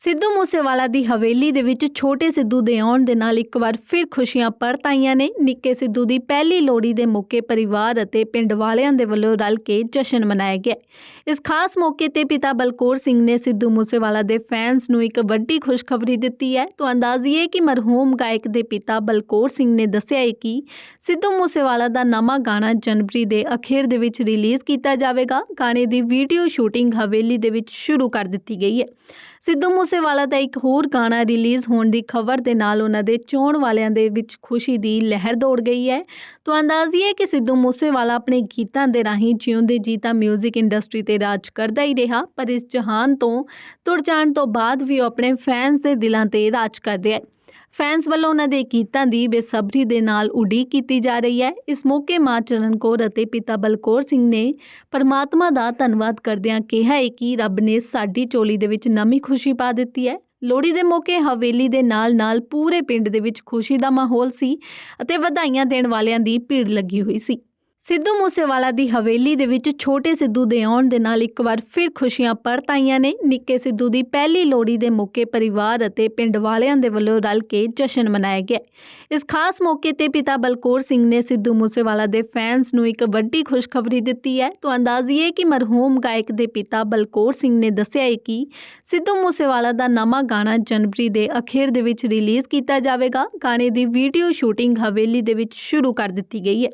ਸਿੱਧੂ ਮੂਸੇਵਾਲਾ ਦੀ ਹਵੇਲੀ ਦੇ ਵਿੱਚ ਛੋਟੇ ਸਿੱਧੂ ਦੇ ਆਉਣ ਦੇ ਨਾਲ ਇੱਕ ਵਾਰ ਫਿਰ ਖੁਸ਼ੀਆਂ ਪਰਤ ਆਈਆਂ ਨੇ। ਨਿੱਕੇ ਸਿੱਧੂ ਦੀ ਪਹਿਲੀ ਲੋਹੜੀ ਦੇ ਮੌਕੇ ਪਰਿਵਾਰ ਅਤੇ ਪਿੰਡ ਵਾਲਿਆਂ ਦੇ ਵੱਲੋਂ ਰਲ ਕੇ ਜਸ਼ਨ ਮਨਾਇਆ ਗਿਆ। ਇਸ ਖਾਸ ਮੌਕੇ ਤੇ ਪਿਤਾ ਬਲਕੌਰ ਸਿੰਘ ਨੇ ਸਿੱਧੂ ਮੂਸੇਵਾਲਾ ਦੇ ਫੈਨਸ ਨੂੰ ਇੱਕ ਵੱਡੀ ਖੁਸ਼ਖਬਰੀ ਦਿੱਤੀ ਹੈ। ਤੋਂ ਅੰਦਾਜ਼ੀਏ ਕਿ ਮਰਹੂਮ ਗਾਇਕ ਦੇ ਪਿਤਾ ਬਲਕੌਰ ਸਿੰਘ ਨੇ ਦੱਸਿਆ ਹੈ ਕਿ ਸਿੱਧੂ ਮੂਸੇਵਾਲਾ ਦਾ ਨਵਾਂ ਗਾਣਾ ਜਨਵਰੀ ਦੇ ਅਖੀਰ ਦੇ ਵਿੱਚ ਰਿਲੀਜ਼ ਕੀਤਾ ਜਾਵੇਗਾ। ਗਾਣੇ ਦੀ ਵੀਡੀਓ ਸ਼ੂਟਿੰਗ ਹਵੇਲੀ ਦੇ ਵਿੱਚ ਸ਼ੁਰੂ ਕਰ ਦਿੱਤੀ ਗਈ ਹੈ। ਸਿੱਧੂ ਮੂਸੇਵਾਲਾ ਦਾ ਇੱਕ ਹੋਰ ਗਾਣਾ ਰਿਲੀਜ਼ ਹੋਣ ਦੀ ਖਬਰ ਦੇ ਨਾਲ ਉਹਨਾਂ ਦੇ ਚੋਣ ਵਾਲਿਆਂ ਦੇ ਵਿੱਚ ਖੁਸ਼ੀ ਦੀ ਲਹਿਰ ਦੌੜ ਗਈ ਹੈ। ਤੋਂ ਅੰਦਾਜ਼ੀਏ ਕਿ ਸਿੱਧੂ ਮੂਸੇਵਾਲਾ ਆਪਣੇ ਗੀਤਾਂ ਦੇ ਰਾਹੀਂ ਜਿਉਂਦੇ ਜੀ ਤਾਂ 뮤직 ਇੰਡਸਟਰੀ ਤੇ ਰਾਜ ਕਰਦਾ ਹੀ ਰਿਹਾ, ਪਰ ਇਸ ਜਹਾਨ ਤੋਂ ਤੁਰ ਜਾਣ ਤੋਂ ਬਾਅਦ ਵੀ ਉਹ ਆਪਣੇ ਫੈਨਸ ਦੇ ਦਿਲਾਂ ਤੇ ਰਾਜ ਕਰ ਰਿਹਾ ਹੈ। ਫੈਨਸ ਵੱਲੋਂ ਉਹਨਾਂ ਦੇ ਗੀਤਾਂ ਦੀ ਬੇਸਬਰੀ ਦੇ ਨਾਲ ਉਡੀਕ ਕੀਤੀ ਜਾ ਰਹੀ ਹੈ। ਇਸ ਮੌਕੇ ਮਾਂ ਚਰਨ ਕੌਰ ਅਤੇ ਪਿਤਾ ਬਲਕੌਰ ਸਿੰਘ ਨੇ ਪਰਮਾਤਮਾ ਦਾ ਧੰਨਵਾਦ ਕਰਦਿਆਂ ਕਿਹਾ ਹੈ ਕਿ ਰੱਬ ਨੇ ਸਾਡੀ ਚੋਲੀ ਦੇ ਵਿੱਚ ਨਵੀਂ ਖੁਸ਼ੀ ਪਾ ਦਿੱਤੀ ਹੈ। ਲੋਹੜੀ ਦੇ ਮੌਕੇ ਹਵੇਲੀ ਦੇ ਨਾਲ-ਨਾਲ ਪੂਰੇ ਪਿੰਡ ਦੇ ਵਿੱਚ ਖੁਸ਼ੀ ਦਾ ਮਾਹੌਲ ਸੀ ਅਤੇ ਵਧਾਈਆਂ ਦੇਣ ਵਾਲਿਆਂ ਦੀ ਭੀੜ ਲੱਗੀ ਹੋਈ ਸੀ। ਸਿੱਧੂ ਮੂਸੇਵਾਲਾ ਦੀ ਹਵੇਲੀ ਦੇ ਵਿੱਚ ਛੋਟੇ ਸਿੱਧੂ ਦੇ ਆਉਣ ਦੇ ਨਾਲ ਇੱਕ ਵਾਰ ਫਿਰ ਖੁਸ਼ੀਆਂ ਪਰਤ ਆਈਆਂ ਨੇ। ਨਿੱਕੇ ਸਿੱਧੂ ਦੀ ਪਹਿਲੀ ਲੋਹੜੀ ਦੇ ਮੌਕੇ ਪਰਿਵਾਰ ਅਤੇ ਪਿੰਡ ਵਾਲਿਆਂ ਦੇ ਵੱਲੋਂ ਰਲ ਕੇ ਜਸ਼ਨ ਮਨਾਇਆ ਗਿਆ। ਇਸ ਖਾਸ ਮੌਕੇ ਤੇ ਪਿਤਾ ਬਲਕੌਰ ਸਿੰਘ ਨੇ ਸਿੱਧੂ ਮੂਸੇਵਾਲਾ ਦੇ ਫੈਨਸ ਨੂੰ ਇੱਕ ਵੱਡੀ ਖੁਸ਼ਖਬਰੀ ਦਿੱਤੀ ਹੈ। ਤੋਂ ਅੰਦਾਜ਼ੀਏ ਕਿ ਮਰਹੂਮ ਗਾਇਕ ਦੇ ਪਿਤਾ ਬਲਕੌਰ ਸਿੰਘ ਨੇ ਦੱਸਿਆ ਹੈ ਕਿ ਸਿੱਧੂ ਮੂਸੇਵਾਲਾ ਦਾ ਨਵਾਂ ਗਾਣਾ ਜਨਵਰੀ ਦੇ ਅਖੀਰ ਦੇ ਵਿੱਚ ਰਿਲੀਜ਼ ਕੀਤਾ ਜਾਵੇਗਾ। ਗਾਣੇ ਦੀ ਵੀਡੀਓ ਸ਼ੂਟਿੰਗ ਹਵੇਲੀ ਦੇ ਵਿੱਚ ਸ਼ੁਰੂ ਕਰ ਦਿੱਤੀ ਗਈ ਹੈ।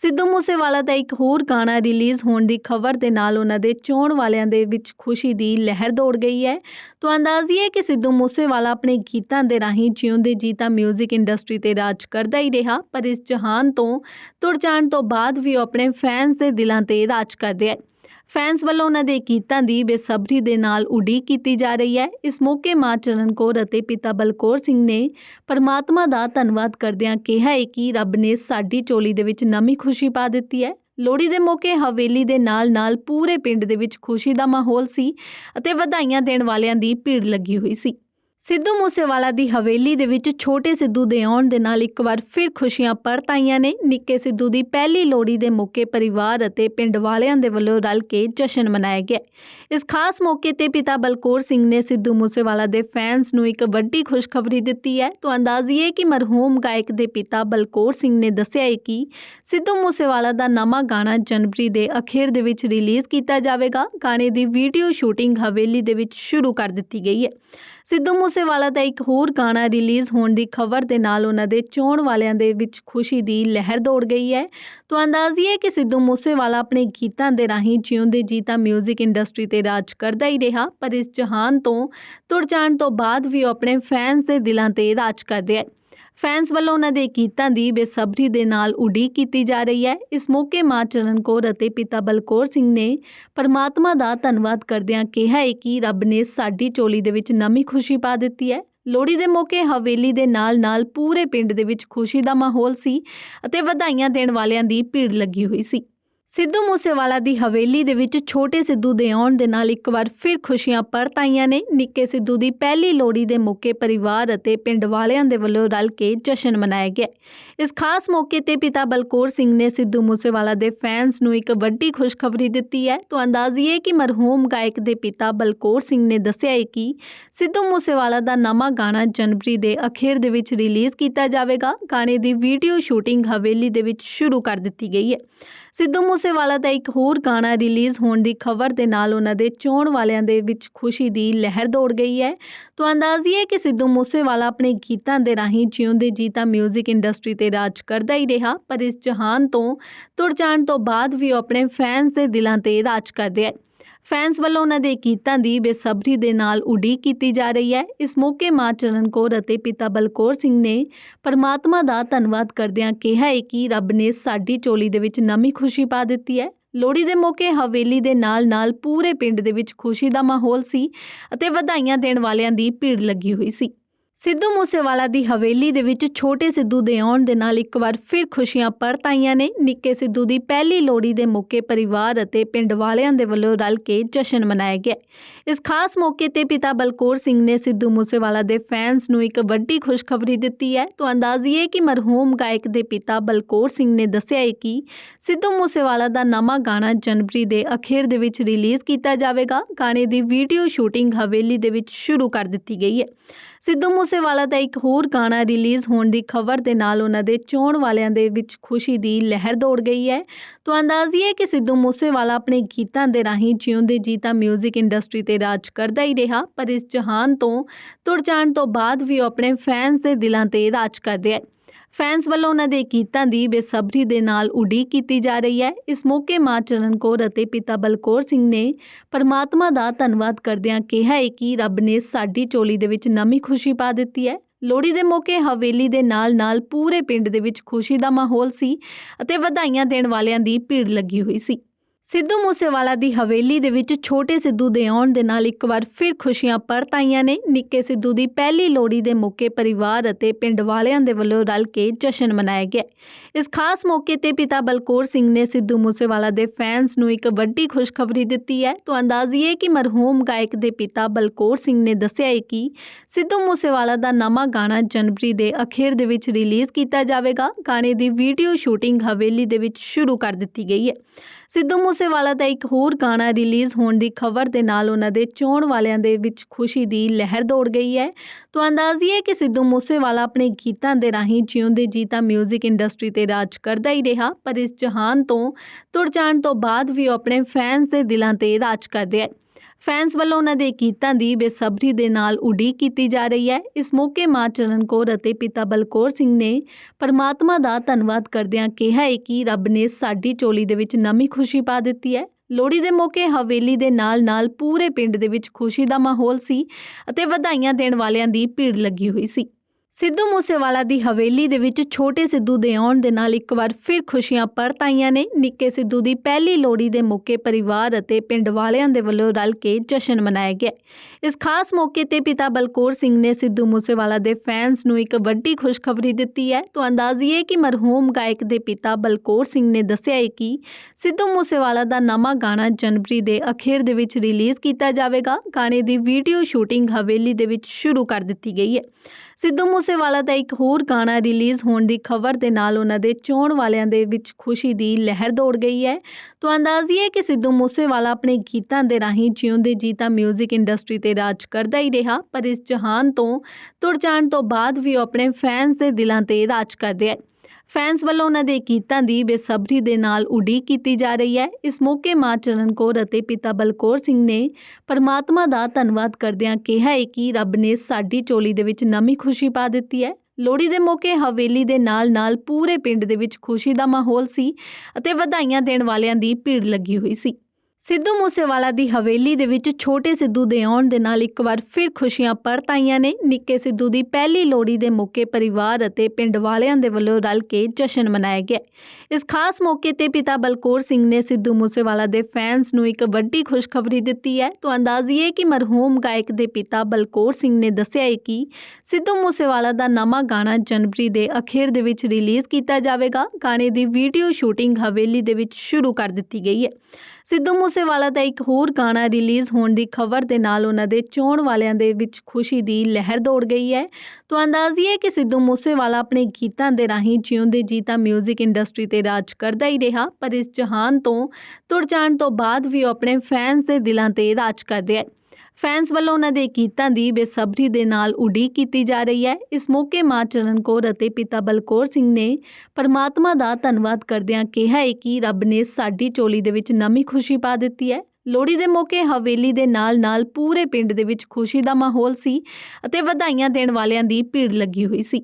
ਸਿੱਧੂ ਮੂਸੇਵਾਲਾ ਦਾ ਇੱਕ ਹੋਰ ਗਾਣਾ ਰਿਲੀਜ਼ ਹੋਣ ਦੀ ਖਬਰ ਦੇ ਨਾਲ ਉਹਨਾਂ ਦੇ ਚੋਣ ਵਾਲਿਆਂ ਦੇ ਵਿੱਚ ਖੁਸ਼ੀ ਦੀ ਲਹਿਰ ਦੌੜ ਗਈ ਹੈ। ਤੋਂ ਅੰਦਾਜ਼ੀਏ ਕਿ ਸਿੱਧੂ ਮੂਸੇਵਾਲਾ ਆਪਣੇ ਗੀਤਾਂ ਦੇ ਰਾਹੀਂ ਜਿਉਂਦੇ ਜੀ ਤਾਂ 뮤직 ਇੰਡਸਟਰੀ ਤੇ ਰਾਜ ਕਰਦਾ ਹੀ ਰਿਹਾ, ਪਰ ਇਸ ਜਹਾਨ ਤੋਂ ਤੁਰ ਜਾਣ ਤੋਂ ਬਾਅਦ ਵੀ ਉਹ ਆਪਣੇ ਫੈਨਸ ਦੇ ਦਿਲਾਂ ਤੇ ਰਾਜ ਕਰ ਰਿਹਾ ਹੈ। ਫੈਨਸ ਵੱਲੋਂ ਉਹਨਾਂ ਦੇ ਗੀਤਾਂ ਦੀ ਬੇਸਬਰੀ ਦੇ ਨਾਲ ਉਡੀਕ ਕੀਤੀ ਜਾ ਰਹੀ ਹੈ। ਇਸ ਮੌਕੇ ਮਾਂ ਚਰਨ ਕੌਰ ਅਤੇ ਪਿਤਾ ਬਲਕੌਰ ਸਿੰਘ ਨੇ ਪਰਮਾਤਮਾ ਦਾ ਧੰਨਵਾਦ ਕਰਦਿਆਂ ਕਿਹਾ ਹੈ ਕਿ ਰੱਬ ਨੇ ਸਾਡੀ ਚੋਲੀ ਦੇ ਵਿੱਚ ਨਵੀਂ ਖੁਸ਼ੀ ਪਾ ਦਿੱਤੀ ਹੈ। ਲੋਹੜੀ ਦੇ ਮੌਕੇ ਹਵੇਲੀ ਦੇ ਨਾਲ-ਨਾਲ ਪੂਰੇ ਪਿੰਡ ਦੇ ਵਿੱਚ ਖੁਸ਼ੀ ਦਾ ਮਾਹੌਲ ਸੀ ਅਤੇ ਵਧਾਈਆਂ ਦੇਣ ਵਾਲਿਆਂ ਦੀ ਭੀੜ ਲੱਗੀ ਹੋਈ ਸੀ। ਸਿੱਧੂ ਮੂਸੇਵਾਲਾ ਦੀ ਹਵੇਲੀ ਦੇ ਵਿੱਚ ਛੋਟੇ ਸਿੱਧੂ ਦੇ ਆਉਣ ਦੇ ਨਾਲ ਇੱਕ ਵਾਰ ਫਿਰ ਖੁਸ਼ੀਆਂ ਪਰਤ ਆਈਆਂ ਨੇ। ਨਿੱਕੇ ਸਿੱਧੂ ਦੀ ਪਹਿਲੀ ਲੋਹੜੀ ਦੇ ਮੌਕੇ ਪਰਿਵਾਰ ਅਤੇ ਪਿੰਡ ਵਾਲਿਆਂ ਦੇ ਵੱਲੋਂ ਰਲ ਕੇ ਜਸ਼ਨ ਮਨਾਇਆ ਗਿਆ। ਇਸ ਖਾਸ ਮੌਕੇ ਤੇ ਪਿਤਾ ਬਲਕੌਰ ਸਿੰਘ ਨੇ ਸਿੱਧੂ ਮੂਸੇਵਾਲਾ ਦੇ ਫੈਨਸ ਨੂੰ ਇੱਕ ਵੱਡੀ ਖੁਸ਼ਖਬਰੀ ਦਿੱਤੀ ਹੈ। ਤੋਂ ਅੰਦਾਜ਼ੀਏ ਕਿ ਮਰਹੂਮ ਗਾਇਕ ਦੇ ਪਿਤਾ ਬਲਕੌਰ ਸਿੰਘ ਨੇ ਦੱਸਿਆ ਹੈ ਕਿ ਸਿੱਧੂ ਮੂਸੇਵਾਲਾ ਦਾ ਨਵਾਂ ਗਾਣਾ ਜਨਵਰੀ ਦੇ ਅਖੀਰ ਦੇ ਵਿੱਚ ਰਿਲੀਜ਼ ਕੀਤਾ ਜਾਵੇਗਾ। ਗਾਣੇ ਦੀ ਵੀਡੀਓ ਸ਼ੂਟਿੰਗ ਹਵੇਲੀ ਦੇ ਵਿੱਚ ਸ਼ੁਰੂ ਕਰ ਦਿੱਤੀ ਗਈ ਹੈ। ਸਿੱਧੂ ਮੂਸੇਵਾਲਾ ਦਾ ਇੱਕ ਹੋਰ ਗਾਣਾ ਰਿਲੀਜ਼ ਹੋਣ ਦੀ ਖਬਰ ਦੇ ਨਾਲ ਉਹਨਾਂ ਦੇ ਚੋਣ ਵਾਲਿਆਂ ਦੇ ਵਿੱਚ ਖੁਸ਼ੀ ਦੀ ਲਹਿਰ ਦੌੜ ਗਈ ਹੈ। ਤੋਂ ਅੰਦਾਜ਼ੀਏ ਕਿ ਸਿੱਧੂ ਮੂਸੇਵਾਲਾ ਆਪਣੇ ਗੀਤਾਂ ਦੇ ਰਾਹੀਂ ਜਿਉਂਦੇ ਜੀ ਤਾਂ 뮤직 ਇੰਡਸਟਰੀ ਤੇ ਰਾਜ ਕਰਦਾ ਹੀ ਰਿਹਾ, ਪਰ ਇਸ ਜਹਾਨ ਤੋਂ ਤੁਰ ਜਾਣ ਤੋਂ ਬਾਅਦ ਵੀ ਉਹ ਆਪਣੇ ਫੈਨਸ ਦੇ ਦਿਲਾਂ ਤੇ ਰਾਜ ਕਰ ਰਿਹਾ ਹੈ। ਫੈਨਸ ਵੱਲੋਂ ਉਹਨਾਂ ਦੇ ਗੀਤਾਂ ਦੀ ਬੇਸਬਰੀ ਦੇ ਨਾਲ ਉਡੀਕ ਕੀਤੀ ਜਾ ਰਹੀ ਹੈ। ਇਸ ਮੌਕੇ ਮਾਂ ਚਰਨ ਕੌਰ ਅਤੇ ਪਿਤਾ ਬਲਕੌਰ ਸਿੰਘ ਨੇ ਪਰਮਾਤਮਾ ਦਾ ਧੰਨਵਾਦ ਕਰਦਿਆਂ ਕਿਹਾ ਹੈ ਕਿ ਰੱਬ ਨੇ ਸਾਡੀ ਚੋਲੀ ਦੇ ਵਿੱਚ ਨਵੀਂ ਖੁਸ਼ੀ ਪਾ ਦਿੱਤੀ ਹੈ। ਲੋਹੜੀ ਦੇ ਮੌਕੇ ਹਵੇਲੀ ਦੇ ਨਾਲ-ਨਾਲ ਪੂਰੇ ਪਿੰਡ ਦੇ ਵਿੱਚ ਖੁਸ਼ੀ ਦਾ ਮਾਹੌਲ ਸੀ ਅਤੇ ਵਧਾਈਆਂ ਦੇਣ ਵਾਲਿਆਂ ਦੀ ਭੀੜ ਲੱਗੀ ਹੋਈ ਸੀ। ਸਿੱਧੂ ਮੂਸੇਵਾਲਾ ਦੀ ਹਵੇਲੀ ਦੇ ਵਿੱਚ ਛੋਟੇ ਸਿੱਧੂ ਦੇ ਆਉਣ ਦੇ ਨਾਲ ਇੱਕ ਵਾਰ ਫਿਰ ਖੁਸ਼ੀਆਂ ਪਰਤ ਆਈਆਂ ਨੇ। ਨਿੱਕੇ ਸਿੱਧੂ ਦੀ ਪਹਿਲੀ ਲੋਹੜੀ ਦੇ ਮੌਕੇ ਪਰਿਵਾਰ ਅਤੇ ਪਿੰਡ ਵਾਲਿਆਂ ਦੇ ਵੱਲੋਂ ਰਲ ਕੇ ਜਸ਼ਨ ਮਨਾਇਆ ਗਿਆ। ਇਸ ਖਾਸ ਮੌਕੇ ਤੇ ਪਿਤਾ ਬਲਕੌਰ ਸਿੰਘ ਨੇ ਸਿੱਧੂ ਮੂਸੇਵਾਲਾ ਦੇ ਫੈਨਸ ਨੂੰ ਇੱਕ ਵੱਡੀ ਖੁਸ਼ਖਬਰੀ ਦਿੱਤੀ ਹੈ। ਤੋਂ ਅੰਦਾਜ਼ੀਏ ਕਿ ਮਰਹੂਮ ਗਾਇਕ ਦੇ ਪਿਤਾ ਬਲਕੌਰ ਸਿੰਘ ਨੇ ਦੱਸਿਆ ਹੈ ਕਿ ਸਿੱਧੂ ਮੂਸੇਵਾਲਾ ਦਾ ਨਵਾਂ ਗਾਣਾ ਜਨਵਰੀ ਦੇ ਅਖੀਰ ਦੇ ਵਿੱਚ ਰਿਲੀਜ਼ ਕੀਤਾ ਜਾਵੇਗਾ। ਗਾਣੇ ਦੀ ਵੀਡੀਓ ਸ਼ੂਟਿੰਗ ਹਵੇਲੀ ਦੇ ਵਿੱਚ ਸ਼ੁਰੂ ਕਰ ਦਿੱਤੀ ਗਈ ਹੈ। ਸਿੱਧੂ ਮੂਸੇਵਾਲਾ ਦਾ ਇੱਕ ਹੋਰ ਗਾਣਾ ਰਿਲੀਜ਼ ਹੋਣ ਦੀ ਖਬਰ ਦੇ ਨਾਲ ਉਹਨਾਂ ਦੇ ਚੋਣ ਵਾਲਿਆਂ ਦੇ ਵਿੱਚ ਖੁਸ਼ੀ ਦੀ ਲਹਿਰ ਦੌੜ ਗਈ ਹੈ। ਤੋਂ ਹੈ ਕਿ ਸਿੱਧੂ ਮੂਸੇਵਾਲਾ ਆਪਣੇ ਗੀਤਾਂ ਦੇ ਰਾਹੀਂ ਜਿਉਂਦੇ ਜੀ ਤਾਂ 뮤직 ਇੰਡਸਟਰੀ ਤੇ ਰਾਜ ਕਰਦਾ ਹੀ ਰਿਹਾ, ਪਰ ਇਸ ਜਹਾਨ ਤੋਂ ਤੁਰ ਜਾਣ ਤੋਂ ਬਾਅਦ ਵੀ ਉਹ ਆਪਣੇ ਫੈਨਸ ਦੇ ਦਿਲਾਂ ਤੇ ਰਾਜ ਕਰ ਰਿਹਾ ਹੈ। ਫੈਨਸ ਵੱਲੋਂ ਉਹਨਾਂ ਦੇ ਗੀਤਾਂ ਦੀ ਬੇਸਬਰੀ ਦੇ ਨਾਲ ਉਡੀਕ ਕੀਤੀ ਜਾ ਰਹੀ ਹੈ। ਇਸ ਮੌਕੇ ਮਾਂ ਚਰਨ ਕੌਰ ਅਤੇ ਪਿਤਾ ਬਲਕੌਰ ਸਿੰਘ ਨੇ ਪਰਮਾਤਮਾ ਦਾ ਧੰਨਵਾਦ ਕਰਦਿਆਂ ਕਿਹਾ ਹੈ ਕਿ ਰੱਬ ਨੇ ਸਾਡੀ ਚੋਲੀ ਦੇ ਵਿੱਚ ਨਵੀਂ ਖੁਸ਼ੀ ਪਾ ਦਿੱਤੀ ਹੈ। ਲੋਹੜੀ ਦੇ ਮੌਕੇ ਹਵੇਲੀ ਦੇ ਨਾਲ-ਨਾਲ ਪੂਰੇ ਪਿੰਡ ਦੇ ਵਿੱਚ ਖੁਸ਼ੀ ਦਾ ਮਾਹੌਲ ਸੀ ਅਤੇ ਵਧਾਈਆਂ ਦੇਣ ਵਾਲਿਆਂ ਦੀ ਭੀੜ ਲੱਗੀ ਹੋਈ ਸੀ। ਸਿੱਧੂ ਮੂਸੇਵਾਲਾ ਦੀ ਹਵੇਲੀ ਦੇ ਵਿੱਚ ਛੋਟੇ ਸਿੱਧੂ ਦੇ ਆਉਣ ਦੇ ਨਾਲ ਇੱਕ ਵਾਰ ਫਿਰ ਖੁਸ਼ੀਆਂ ਪਰਤ ਆਈਆਂ ਨੇ ਨਿੱਕੇ ਸਿੱਧੂ ਦੀ ਪਹਿਲੀ ਲੋਹੜੀ ਦੇ ਮੌਕੇ ਪਰਿਵਾਰ ਅਤੇ ਪਿੰਡ ਵਾਲਿਆਂ ਦੇ ਵੱਲੋਂ ਰਲ ਕੇ ਜਸ਼ਨ ਮਨਾਇਆ ਗਿਆ। ਇਸ ਖਾਸ ਮੌਕੇ ਤੇ ਪਿਤਾ ਬਲਕੌਰ ਸਿੰਘ ਨੇ ਸਿੱਧੂ ਮੂਸੇਵਾਲਾ ਦੇ ਫੈਨਸ ਨੂੰ ਇੱਕ ਵੱਡੀ ਖੁਸ਼ਖਬਰੀ ਦਿੱਤੀ ਹੈ। ਤੋਂ ਅੰਦਾਜ਼ੀਏ ਕਿ ਮਰਹੂਮ ਗਾਇਕ ਦੇ ਪਿਤਾ ਬਲਕੌਰ ਸਿੰਘ ਨੇ ਦੱਸਿਆ ਹੈ ਕਿ ਸਿੱਧੂ ਮੂਸੇਵਾਲਾ ਦਾ ਨਵਾਂ ਗਾਣਾ ਜਨਵਰੀ ਦੇ ਅਖੀਰ ਦੇ ਵਿੱਚ ਰਿਲੀਜ਼ ਕੀਤਾ ਜਾਵੇਗਾ। ਗਾਣੇ ਦੀ ਵੀਡੀਓ ਸ਼ੂਟਿੰਗ ਹਵੇਲੀ ਦੇ ਵਿੱਚ ਸ਼ੁਰੂ ਕਰ ਦਿੱਤੀ ਗਈ ਹੈ। ਸਿੱਧੂ ਮੂਸੇਵਾਲਾ ਦਾ ਇੱਕ ਹੋਰ ਗਾਣਾ ਰਿਲੀਜ਼ ਹੋਣ ਦੀ ਖਬਰ ਦੇ ਨਾਲ ਉਹਨਾਂ ਦੇ ਚੋਣ ਵਾਲਿਆਂ ਦੇ ਵਿੱਚ ਖੁਸ਼ੀ ਦੀ ਲਹਿਰ ਦੌੜ ਗਈ ਹੈ। ਤੋਂ ਹੈ ਕਿ ਸਿੱਧੂ ਮੂਸੇਵਾਲਾ ਆਪਣੇ ਗੀਤਾਂ ਦੇ ਰਾਹੀਂ ਜਿਉਂਦੇ ਜੀ ਤਾਂ 뮤직 ਇੰਡਸਟਰੀ ਤੇ ਰਾਜ ਕਰਦਾ ਹੀ ਰਿਹਾ, ਪਰ ਇਸ ਜਹਾਨ ਤੋਂ ਤੁਰ ਜਾਣ ਤੋਂ ਬਾਅਦ ਵੀ ਉਹ ਆਪਣੇ ਫੈਨਸ ਦੇ ਦਿਲਾਂ ਤੇ ਰਾਜ ਕਰ ਰਿਹਾ ਹੈ। ਫੈਨਸ ਵੱਲੋਂ ਉਹਨਾਂ ਦੇ ਗੀਤਾਂ ਦੀ ਬੇਸਬਰੀ ਦੇ ਨਾਲ ਉਡੀਕ ਕੀਤੀ ਜਾ ਰਹੀ ਹੈ। ਇਸ ਮੌਕੇ ਮਾਂ ਚਰਨ ਕੌਰ ਅਤੇ ਪਿਤਾ ਬਲਕੌਰ ਸਿੰਘ ਨੇ ਪਰਮਾਤਮਾ ਦਾ ਧੰਨਵਾਦ ਕਰਦਿਆਂ ਕਿਹਾ ਹੈ ਕਿ ਰੱਬ ਨੇ ਸਾਡੀ ਚੋਲੀ ਦੇ ਵਿੱਚ ਨਵੀਂ ਖੁਸ਼ੀ ਪਾ ਦਿੱਤੀ ਹੈ। ਲੋਹੜੀ ਦੇ ਮੌਕੇ ਹਵੇਲੀ ਦੇ ਨਾਲ-ਨਾਲ ਪੂਰੇ ਪਿੰਡ ਦੇ ਵਿੱਚ ਖੁਸ਼ੀ ਦਾ ਮਾਹੌਲ ਸੀ ਅਤੇ ਵਧਾਈਆਂ ਦੇਣ ਵਾਲਿਆਂ ਦੀ ਭੀੜ ਲੱਗੀ ਹੋਈ ਸੀ। ਸਿੱਧੂ ਮੂਸੇਵਾਲਾ ਦੀ ਹਵੇਲੀ ਦੇ ਵਿੱਚ ਛੋਟੇ ਸਿੱਧੂ ਦੇ ਆਉਣ ਦੇ ਨਾਲ ਇੱਕ ਵਾਰ ਫਿਰ ਖੁਸ਼ੀਆਂ ਪਰਤ ਆਈਆਂ ਨੇ ਨਿੱਕੇ ਸਿੱਧੂ ਦੀ ਪਹਿਲੀ ਲੋਹੜੀ ਦੇ ਮੌਕੇ ਪਰਿਵਾਰ ਅਤੇ ਪਿੰਡ ਵਾਲਿਆਂ ਦੇ ਵੱਲੋਂ ਰਲ ਕੇ ਜਸ਼ਨ ਮਨਾਇਆ ਗਿਆ। ਇਸ ਖਾਸ ਮੌਕੇ ਤੇ ਪਿਤਾ ਬਲਕੌਰ ਸਿੰਘ ਨੇ ਸਿੱਧੂ ਮੂਸੇਵਾਲਾ ਦੇ ਫੈਨਸ ਨੂੰ ਇੱਕ ਵੱਡੀ ਖੁਸ਼ਖਬਰੀ ਦਿੱਤੀ ਹੈ। ਤੋਂ ਅੰਦਾਜ਼ੀਏ ਕਿ ਮਰਹੂਮ ਗਾਇਕ ਦੇ ਪਿਤਾ ਬਲਕੌਰ ਸਿੰਘ ਨੇ ਦੱਸਿਆ ਹੈ ਕਿ ਸਿੱਧੂ ਮੂਸੇਵਾਲਾ ਦਾ ਨਵਾਂ ਗਾਣਾ ਜਨਵਰੀ ਦੇ ਅਖੀਰ ਦੇ ਵਿੱਚ ਰਿਲੀਜ਼ ਕੀਤਾ ਜਾਵੇਗਾ। ਗਾਣੇ ਦੀ ਵੀਡੀਓ ਸ਼ੂਟਿੰਗ ਹਵੇਲੀ ਦੇ ਵਿੱਚ ਸ਼ੁਰੂ ਕਰ ਦਿੱਤੀ ਗਈ ਹੈ। ਸਿੱਧੂ ਮੂਸੇਵਾਲਾ ਦਾ ਇੱਕ ਹੋਰ ਗਾਣਾ ਰਿਲੀਜ਼ ਹੋਣ ਦੀ ਖਬਰ ਦੇ ਨਾਲ ਉਹਨਾਂ ਦੇ ਚੋਣ ਵਾਲਿਆਂ ਦੇ ਵਿੱਚ ਖੁਸ਼ੀ ਦੀ ਲਹਿਰ ਦੌੜ ਗਈ ਹੈ। ਤੋਂ ਹੈ ਕਿ ਸਿੱਧੂ ਮੂਸੇਵਾਲਾ ਆਪਣੇ ਗੀਤਾਂ ਦੇ ਰਾਹੀਂ ਜਿਉਂਦੇ ਜੀ ਤਾਂ 뮤직 ਇੰਡਸਟਰੀ ਤੇ ਰਾਜ ਕਰਦਾ ਹੀ ਰਿਹਾ, ਪਰ ਇਸ ਜਹਾਨ ਤੋਂ ਤੁਰ ਜਾਣ ਤੋਂ ਬਾਅਦ ਵੀ ਉਹ ਆਪਣੇ ਫੈਨਸ ਦੇ ਦਿਲਾਂ ਤੇ ਰਾਜ ਕਰ ਰਿਹਾ ਹੈ। ਫੈਨਸ ਵੱਲੋਂ ਉਹਨਾਂ ਦੇ ਗੀਤਾਂ ਦੀ ਬੇਸਬਰੀ ਦੇ ਨਾਲ ਉਡੀਕ ਕੀਤੀ ਜਾ ਰਹੀ ਹੈ। ਇਸ ਮੌਕੇ ਮਾਂ ਚਰਨ ਕੌਰ ਅਤੇ ਪਿਤਾ ਬਲਕੌਰ ਸਿੰਘ ਨੇ ਪਰਮਾਤਮਾ ਦਾ ਧੰਨਵਾਦ ਕਰਦਿਆਂ ਕਿਹਾ ਹੈ ਕਿ ਰੱਬ ਨੇ ਸਾਡੀ ਚੋਲੀ ਦੇ ਵਿੱਚ ਨਵੀਂ ਖੁਸ਼ੀ ਪਾ ਦਿੱਤੀ ਹੈ। ਲੋਹੜੀ ਦੇ ਮੌਕੇ ਹਵੇਲੀ ਦੇ ਨਾਲ-ਨਾਲ ਪੂਰੇ ਪਿੰਡ ਦੇ ਵਿੱਚ ਖੁਸ਼ੀ ਦਾ ਮਾਹੌਲ ਸੀ ਅਤੇ ਵਧਾਈਆਂ ਦੇਣ ਵਾਲਿਆਂ ਦੀ ਭੀੜ ਲੱਗੀ ਹੋਈ ਸੀ। ਸਿੱਧੂ ਮੂਸੇਵਾਲਾ ਦੀ ਹਵੇਲੀ ਦੇ ਵਿੱਚ ਛੋਟੇ ਸਿੱਧੂ ਦੇ ਆਉਣ ਦੇ ਨਾਲ ਇੱਕ ਵਾਰ ਫਿਰ ਖੁਸ਼ੀਆਂ ਪਰਤ ਆਈਆਂ ਨੇ। ਨਿੱਕੇ ਸਿੱਧੂ ਦੀ ਪਹਿਲੀ ਲੋਹੜੀ ਦੇ ਮੌਕੇ ਪਰਿਵਾਰ ਅਤੇ ਪਿੰਡ ਵਾਲਿਆਂ ਦੇ ਵੱਲੋਂ ਰਲ ਕੇ ਜਸ਼ਨ ਮਨਾਇਆ ਗਿਆ। ਇਸ ਖਾਸ ਮੌਕੇ ਤੇ ਪਿਤਾ ਬਲਕੌਰ ਸਿੰਘ ਨੇ ਸਿੱਧੂ ਮੂਸੇਵਾਲਾ ਦੇ ਫੈਨਸ ਨੂੰ ਇੱਕ ਵੱਡੀ ਖੁਸ਼ਖਬਰੀ ਦਿੱਤੀ ਹੈ। ਤੋਂ ਅੰਦਾਜ਼ੀਏ ਕਿ ਮਰਹੂਮ ਗਾਇਕ ਦੇ ਪਿਤਾ ਬਲਕੌਰ ਸਿੰਘ ਨੇ ਦੱਸਿਆ ਹੈ ਕਿ ਸਿੱਧੂ ਮੂਸੇਵਾਲਾ ਦਾ ਨਵਾਂ ਗਾਣਾ ਜਨਵਰੀ ਦੇ ਅਖੀਰ ਦੇ ਵਿੱਚ ਰਿਲੀਜ਼ ਕੀਤਾ ਜਾਵੇਗਾ। ਗਾਣੇ ਦੀ ਵੀਡੀਓ ਸ਼ੂਟਿੰਗ ਹਵੇਲੀ ਦੇ ਵਿੱਚ ਸ਼ੁਰੂ ਕਰ ਦਿੱਤੀ ਗਈ ਹੈ। ਸਿੱਧੂ ਮੂਸੇਵਾਲਾ ਦਾ ਇੱਕ ਹੋਰ ਗਾਣਾ ਰਿਲੀਜ਼ ਹੋਣ ਦੀ ਖਬਰ ਦੇ ਨਾਲ ਉਹਨਾਂ ਦੇ ਚੋਣ ਵਾਲਿਆਂ ਦੇ ਵਿੱਚ ਖੁਸ਼ੀ ਦੀ ਲਹਿਰ ਦੌੜ ਗਈ ਹੈ। ਤੋਂ ਅੰਦਾਜ਼ੀਏ ਕਿ ਸਿੱਧੂ ਮੂਸੇਵਾਲਾ ਆਪਣੇ ਗੀਤਾਂ ਦੇ ਰਾਹੀਂ ਜਿਉਂਦੇ ਜੀ ਤਾਂ 뮤직 ਇੰਡਸਟਰੀ ਤੇ ਰਾਜ ਕਰਦਾ ਹੀ ਰਿਹਾ, ਪਰ ਇਸ ਜਹਾਨ ਤੋਂ ਤੁਰ ਜਾਣ ਤੋਂ ਬਾਅਦ ਵੀ ਉਹ ਆਪਣੇ ਫੈਨਸ ਦੇ ਦਿਲਾਂ ਤੇ ਰਾਜ ਕਰ ਰਿਹਾ ਹੈ। ਫੈਨਸ ਵੱਲੋਂ ਉਹਨਾਂ ਦੇ ਗੀਤਾਂ ਦੀ ਬੇਸਬਰੀ ਦੇ ਨਾਲ ਉਡੀਕ ਕੀਤੀ ਜਾ ਰਹੀ ਹੈ। ਇਸ ਮੌਕੇ ਮਾਂ ਚਰਨ ਕੌਰ ਅਤੇ ਪਿਤਾ ਬਲਕੌਰ ਸਿੰਘ ਨੇ ਪਰਮਾਤਮਾ ਦਾ ਧੰਨਵਾਦ ਕਰਦਿਆਂ ਕਿਹਾ ਹੈ ਕਿ ਰੱਬ ਨੇ ਸਾਡੀ ਚੋਲੀ ਦੇ ਵਿੱਚ ਨਵੀਂ ਖੁਸ਼ੀ ਪਾ ਦਿੱਤੀ ਹੈ। ਲੋਹੜੀ ਦੇ ਮੌਕੇ ਹਵੇਲੀ ਦੇ ਨਾਲ-ਨਾਲ ਪੂਰੇ ਪਿੰਡ ਦੇ ਵਿੱਚ ਖੁਸ਼ੀ ਦਾ ਮਾਹੌਲ ਸੀ ਅਤੇ ਵਧਾਈਆਂ ਦੇਣ ਵਾਲਿਆਂ ਦੀ ਭੀੜ ਲੱਗੀ ਹੋਈ ਸੀ। ਸਿੱਧੂ ਮੂਸੇਵਾਲਾ ਦੀ ਹਵੇਲੀ ਦੇ ਵਿੱਚ ਛੋਟੇ ਸਿੱਧੂ ਦੇ ਆਉਣ ਦੇ ਨਾਲ ਇੱਕ ਵਾਰ ਫਿਰ ਖੁਸ਼ੀਆਂ ਪਰਤ ਆਈਆਂ ਨੇ। ਨਿੱਕੇ ਸਿੱਧੂ ਦੀ ਪਹਿਲੀ ਲੋਹੜੀ ਦੇ ਮੌਕੇ ਪਰਿਵਾਰ ਅਤੇ ਪਿੰਡ ਵਾਲਿਆਂ ਦੇ ਵੱਲੋਂ ਰਲ ਕੇ ਜਸ਼ਨ ਮਨਾਇਆ ਗਿਆ। ਇਸ ਖਾਸ ਮੌਕੇ ਤੇ ਪਿਤਾ ਬਲਕੌਰ ਸਿੰਘ ਨੇ ਸਿੱਧੂ ਮੂਸੇਵਾਲਾ ਦੇ ਫੈਨਸ ਨੂੰ ਇੱਕ ਵੱਡੀ ਖੁਸ਼ਖਬਰੀ ਦਿੱਤੀ ਹੈ। ਤੋਂ ਅੰਦਾਜ਼ੀਏ ਕਿ ਮਰਹੂਮ ਗਾਇਕ ਦੇ ਪਿਤਾ ਬਲਕੌਰ ਸਿੰਘ ਨੇ ਦੱਸਿਆ ਹੈ ਕਿ ਸਿੱਧੂ ਮੂਸੇਵਾਲਾ ਦਾ ਨਵਾਂ ਗਾਣਾ ਜਨਵਰੀ ਦੇ ਅਖੀਰ ਦੇ ਵਿੱਚ ਰਿਲੀਜ਼ ਕੀਤਾ ਜਾਵੇਗਾ। ਗਾਣੇ ਦੀ ਵੀਡੀਓ ਸ਼ੂਟਿੰਗ ਹਵੇਲੀ ਦੇ ਵਿੱਚ ਸ਼ੁਰੂ ਕਰ ਦਿੱਤੀ ਗਈ ਹੈ। ਸਿੱਧੂ ਮੂਸੇਵਾਲਾ ਦਾ ਇੱਕ ਹੋਰ ਗਾਣਾ ਰਿਲੀਜ਼ ਹੋਣ ਦੀ ਖਬਰ ਦੇ ਨਾਲ ਉਹਨਾਂ ਦੇ ਚੋਣ ਵਾਲਿਆਂ ਦੇ ਵਿੱਚ ਖੁਸ਼ੀ ਦੀ ਲਹਿਰ ਦੌੜ ਗਈ ਹੈ। ਤੋਂ ਅੰਦਾਜ਼ੀਏ ਕਿ ਸਿੱਧੂ ਮੂਸੇਵਾਲਾ ਆਪਣੇ ਗੀਤਾਂ ਦੇ ਰਾਹੀਂ ਜਿਉਂਦੇ ਜੀ ਤਾਂ 뮤직 ਇੰਡਸਟਰੀ ਤੇ ਰਾਜ ਕਰਦਾ ਹੀ ਰਿਹਾ, ਪਰ ਇਸ ਜਹਾਨ ਤੋਂ ਤੁਰ ਜਾਣ ਤੋਂ ਬਾਅਦ ਵੀ ਉਹ ਆਪਣੇ ਫੈਨਸ ਦੇ ਦਿਲਾਂ ਤੇ ਰਾਜ ਕਰ ਰਿਹਾ ਹੈ। ਫੈਨਸ ਵੱਲੋਂ ਉਹਨਾਂ ਦੇ ਗੀਤਾਂ ਦੀ ਬੇਸਬਰੀ ਦੇ ਨਾਲ ਉਡੀਕ ਕੀਤੀ ਜਾ ਰਹੀ ਹੈ। ਇਸ ਮੌਕੇ ਮਾਂ ਚਰਨ ਕੌਰ ਅਤੇ ਪਿਤਾ ਬਲਕੌਰ ਸਿੰਘ ਨੇ ਪਰਮਾਤਮਾ ਦਾ ਧੰਨਵਾਦ ਕਰਦਿਆਂ ਕਿਹਾ ਹੈ ਕਿ ਰੱਬ ਨੇ ਸਾਡੀ ਚੋਲੀ ਦੇ ਵਿੱਚ ਨਵੀਂ ਖੁਸ਼ੀ ਪਾ ਦਿੱਤੀ ਹੈ। ਲੋਹੜੀ ਦੇ ਮੌਕੇ ਹਵੇਲੀ ਦੇ ਨਾਲ-ਨਾਲ ਪੂਰੇ ਪਿੰਡ ਦੇ ਵਿੱਚ ਖੁਸ਼ੀ ਦਾ ਮਾਹੌਲ ਸੀ ਅਤੇ ਵਧਾਈਆਂ ਦੇਣ ਵਾਲਿਆਂ ਦੀ ਭੀੜ ਲੱਗੀ ਹੋਈ ਸੀ।